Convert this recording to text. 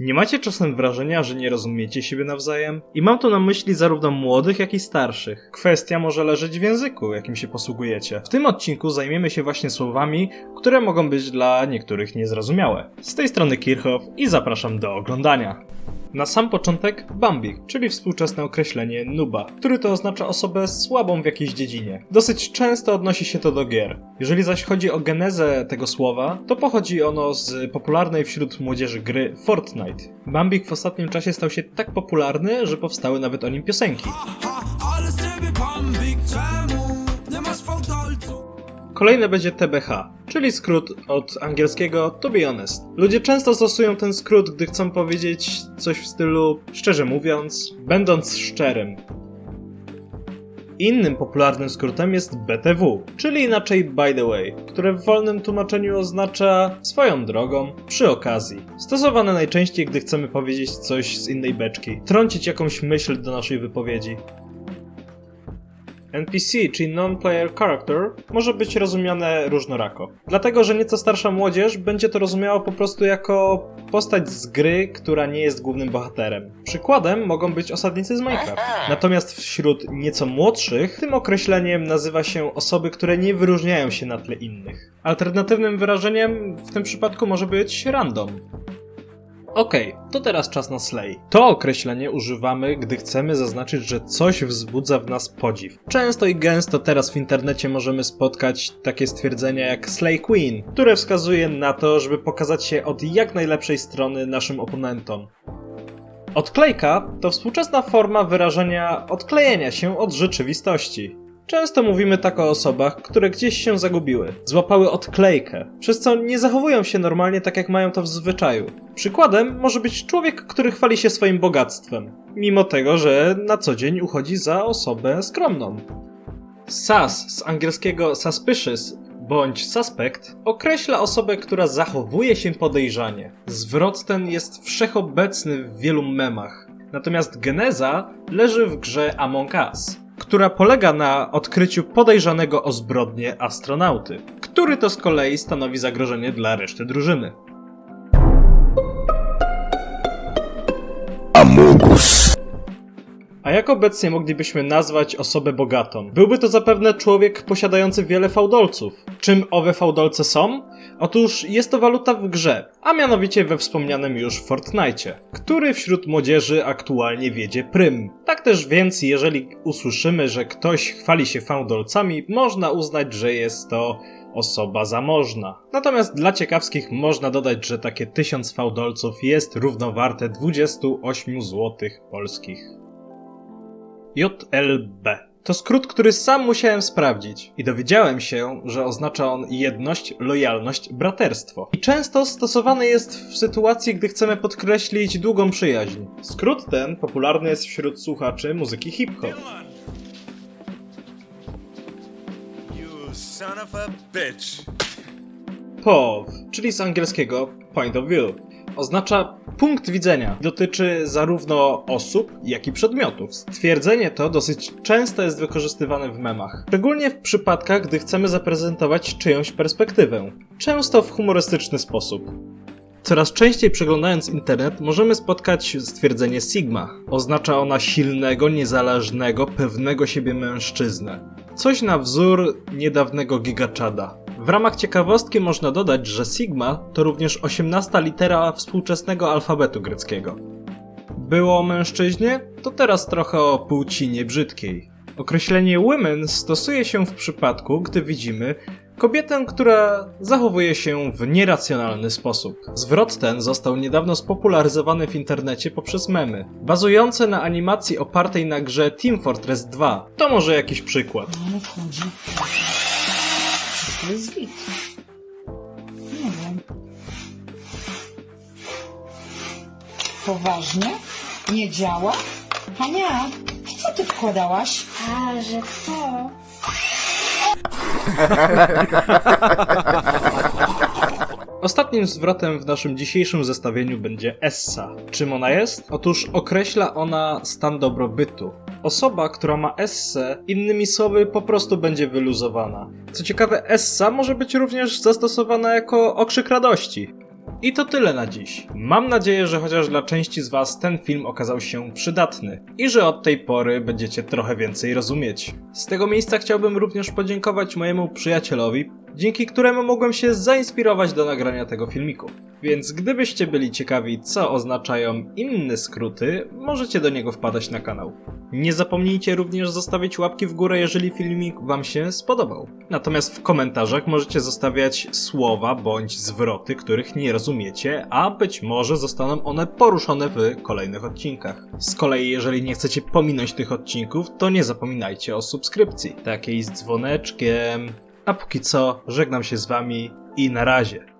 Nie macie czasem wrażenia, że nie rozumiecie siebie nawzajem? I mam tu na myśli zarówno młodych, jak i starszych. Kwestia może leżeć w języku, jakim się posługujecie. W tym odcinku zajmiemy się właśnie słowami, które mogą być dla niektórych niezrozumiałe. Z tej strony Kirchhoff i zapraszam do oglądania. Na sam początek Bambik, czyli współczesne określenie nuba, który to oznacza osobę słabą w jakiejś dziedzinie. Dosyć często odnosi się to do gier. Jeżeli zaś chodzi o genezę tego słowa, to pochodzi ono z popularnej wśród młodzieży gry Fortnite. Bambik w ostatnim czasie stał się tak popularny, że powstały nawet o nim piosenki. Kolejne będzie TBH, czyli skrót od angielskiego to be honest. Ludzie często stosują ten skrót, gdy chcą powiedzieć coś w stylu szczerze mówiąc, będąc szczerym. Innym popularnym skrótem jest BTW, czyli inaczej by the way, które w wolnym tłumaczeniu oznacza swoją drogą, przy okazji. Stosowane najczęściej, gdy chcemy powiedzieć coś z innej beczki, trącić jakąś myśl do naszej wypowiedzi. NPC, czyli Non-Player Character, może być rozumiane różnorako. Dlatego, że nieco starsza młodzież będzie to rozumiała po prostu jako postać z gry, która nie jest głównym bohaterem. Przykładem mogą być osadnicy z Minecraft. Natomiast wśród nieco młodszych, tym określeniem nazywa się osoby, które nie wyróżniają się na tle innych. Alternatywnym wyrażeniem w tym przypadku może być random. Okej, to teraz czas na slay. To określenie używamy, gdy chcemy zaznaczyć, że coś wzbudza w nas podziw. Często i gęsto teraz w internecie możemy spotkać takie stwierdzenia jak slay queen, które wskazuje na to, żeby pokazać się od jak najlepszej strony naszym oponentom. Odklejka to współczesna forma wyrażenia odklejenia się od rzeczywistości. Często mówimy tak o osobach, które gdzieś się zagubiły, złapały odklejkę, przez co nie zachowują się normalnie tak jak mają to w zwyczaju. Przykładem może być człowiek, który chwali się swoim bogactwem, mimo tego, że na co dzień uchodzi za osobę skromną. Sus z angielskiego suspicious bądź suspect określa osobę, która zachowuje się podejrzanie. Zwrot ten jest wszechobecny w wielu memach. Natomiast geneza leży w grze Among Us, która polega na odkryciu podejrzanego o zbrodnię astronauty, który to z kolei stanowi zagrożenie dla reszty drużyny. A jak obecnie moglibyśmy nazwać osobę bogatą? Byłby to zapewne człowiek posiadający wiele fałdolców. Czym owe fałdolce są? Otóż jest to waluta w grze, a mianowicie we wspomnianym już Fortnite, który wśród młodzieży aktualnie wiedzie prym. Tak też więc, jeżeli usłyszymy, że ktoś chwali się fałdolcami, można uznać, że jest to osoba zamożna. Natomiast dla ciekawskich można dodać, że takie 1000 fałdolców jest równowarte 28 zł polskich. JLB. To skrót, który sam musiałem sprawdzić i dowiedziałem się, że oznacza on jedność, lojalność, braterstwo. I często stosowany jest w sytuacji, gdy chcemy podkreślić długą przyjaźń. Skrót ten popularny jest wśród słuchaczy muzyki hip-hop. POV, czyli z angielskiego point of view. Oznacza punkt widzenia. Dotyczy zarówno osób, jak i przedmiotów. Stwierdzenie to dosyć często jest wykorzystywane w memach. Szczególnie w przypadkach, gdy chcemy zaprezentować czyjąś perspektywę. Często w humorystyczny sposób. Coraz częściej przeglądając internet możemy spotkać stwierdzenie Sigma. Oznacza ona silnego, niezależnego, pewnego siebie mężczyznę. Coś na wzór niedawnego gigaczada. W ramach ciekawostki można dodać, że Sigma to również 18 litera współczesnego alfabetu greckiego. Było o mężczyźnie? To teraz trochę o płci niebrzydkiej. Określenie women stosuje się w przypadku, gdy widzimy kobietę, która zachowuje się w nieracjonalny sposób. Zwrot ten został niedawno spopularyzowany w internecie poprzez memy, bazujące na animacji opartej na grze Team Fortress 2. To może jakiś przykład. Ale jest git. Nie wiem. Poważnie? Nie działa? Hania, co ty wkładałaś? A, że to? Ostatnim zwrotem w naszym dzisiejszym zestawieniu będzie essa. Czym ona jest? Otóż określa ona stan dobrobytu. Osoba, która ma esse, innymi słowy, po prostu będzie wyluzowana. Co ciekawe, essa może być również zastosowana jako okrzyk radości. I to tyle na dziś. Mam nadzieję, że chociaż dla części z Was ten film okazał się przydatny i że od tej pory będziecie trochę więcej rozumieć. Z tego miejsca chciałbym również podziękować mojemu przyjacielowi, dzięki któremu mogłem się zainspirować do nagrania tego filmiku. Więc gdybyście byli ciekawi, co oznaczają inne skróty, możecie do niego wpadać na kanał. Nie zapomnijcie również zostawić łapki w górę, jeżeli filmik Wam się spodobał. Natomiast w komentarzach możecie zostawiać słowa bądź zwroty, których nie rozumiecie, a być może zostaną one poruszone w kolejnych odcinkach. Z kolei, jeżeli nie chcecie pominąć tych odcinków, to nie zapominajcie o subskrypcji, takiej z dzwoneczkiem. A póki co, żegnam się z Wami i na razie.